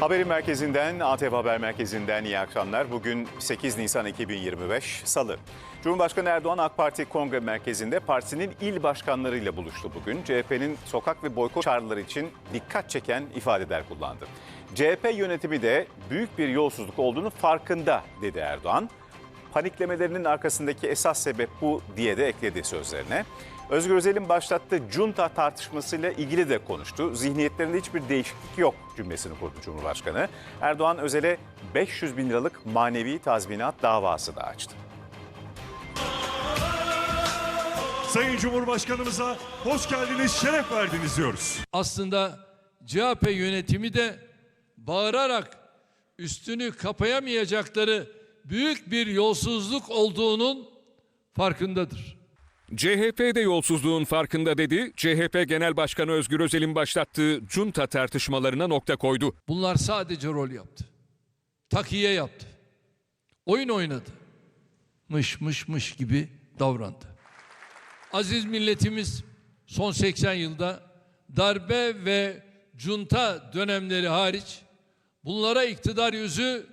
Haberin merkezinden, ATV Haber Merkezi'nden iyi akşamlar. Bugün 8 Nisan 2025 Salı. Cumhurbaşkanı Erdoğan AK Parti Kongre Merkezi'nde partisinin il başkanlarıyla buluştu bugün. CHP'nin sokak ve boykot çağrıları için dikkat çeken ifadeler kullandı. CHP yönetimi de büyük bir yolsuzluk olduğunu farkında dedi Erdoğan. Paniklemelerinin arkasındaki esas sebep bu diye de ekledi sözlerine. Özgür Özel'in başlattığı junta tartışmasıyla ilgili de konuştu. Zihniyetlerinde hiçbir değişiklik yok cümlesini kurdu Cumhurbaşkanı. Erdoğan Özel'e 500 bin liralık manevi tazminat davası da açtı. Sayın Cumhurbaşkanımıza hoş geldiniz, şeref verdiniz diyoruz. aslında CHP yönetimi de bağırarak üstünü kapayamayacakları büyük bir yolsuzluk olduğunun farkındadır. CHP de yolsuzluğun farkında dedi. CHP Genel Başkanı Özgür Özel'in başlattığı junta tartışmalarına nokta koydu. Bunlar sadece rol yaptı. Takiye yaptı. Oyun oynadı. Mış mış mış gibi davrandı. Aziz milletimiz son 80 yılda darbe ve junta dönemleri hariç bunlara iktidar yüzü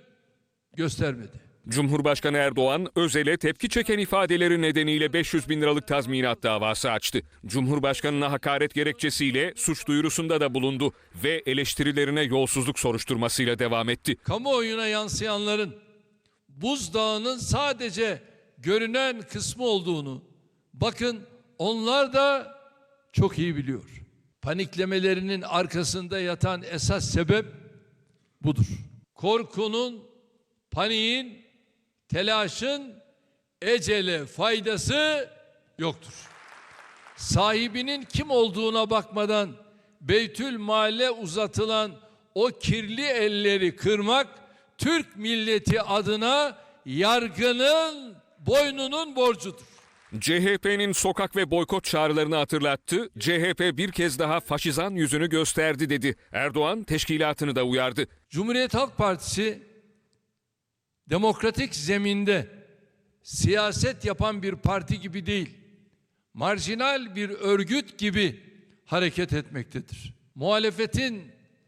göstermedi. Cumhurbaşkanı Erdoğan, Özel'e tepki çeken ifadeleri nedeniyle 500 bin liralık tazminat davası açtı. Cumhurbaşkanına hakaret gerekçesiyle suç duyurusunda da bulundu ve eleştirilerine yolsuzluk soruşturmasıyla devam etti. kamuoyuna yansıyanların buzdağının sadece görünen kısmı olduğunu bakın onlar da çok iyi biliyor. Paniklemelerinin arkasında yatan esas sebep budur. Korkunun, paniğin, telaşın ecele faydası yoktur. Sahibinin kim olduğuna bakmadan Beytül Male uzatılan o kirli elleri kırmak Türk milleti adına yargının boynunun borcudur. CHP'nin sokak ve boykot çağrılarını hatırlattı. CHP bir kez daha faşizan yüzünü gösterdi dedi. Erdoğan teşkilatını da uyardı. Cumhuriyet Halk Partisi demokratik zeminde siyaset yapan bir parti gibi değil, marjinal bir örgüt gibi hareket etmektedir. Muhalefetin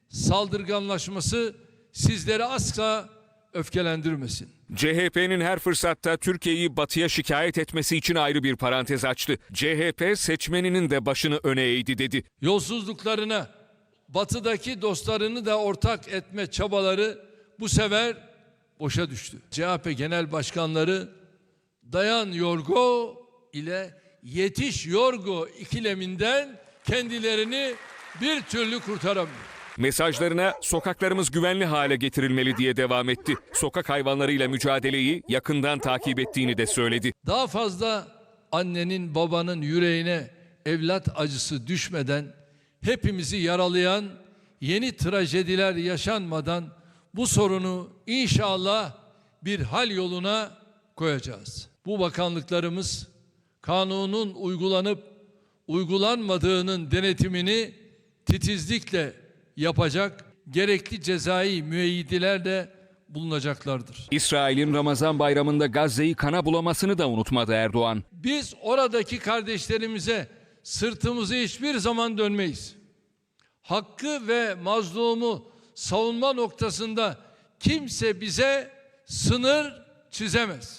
saldırganlaşması sizleri asla öfkelendirmesin. CHP'nin her fırsatta Türkiye'yi batıya şikayet etmesi için ayrı bir parantez açtı. CHP seçmeninin de başını öne eğdi dedi. Yolsuzluklarına batıdaki dostlarını da ortak etme çabaları bu sefer boşa düştü. CHP genel başkanları dayan yorgo ile yetiş yorgo ikileminden kendilerini bir türlü kurtaramıyor. Mesajlarına sokaklarımız güvenli hale getirilmeli diye devam etti. Sokak hayvanlarıyla mücadeleyi yakından takip ettiğini de söyledi. Daha fazla annenin babanın yüreğine evlat acısı düşmeden hepimizi yaralayan yeni trajediler yaşanmadan bu sorunu inşallah bir hal yoluna koyacağız. Bu bakanlıklarımız kanunun uygulanıp uygulanmadığının denetimini titizlikle yapacak, gerekli cezai müeyyidelerle bulunacaklardır. İsrail'in Ramazan bayramında Gazze'yi kana bulamasını da unutmadı Erdoğan. Biz oradaki kardeşlerimize sırtımızı hiçbir zaman dönmeyiz. Hakkı ve mazlumu savunma noktasında kimse bize sınır çizemez.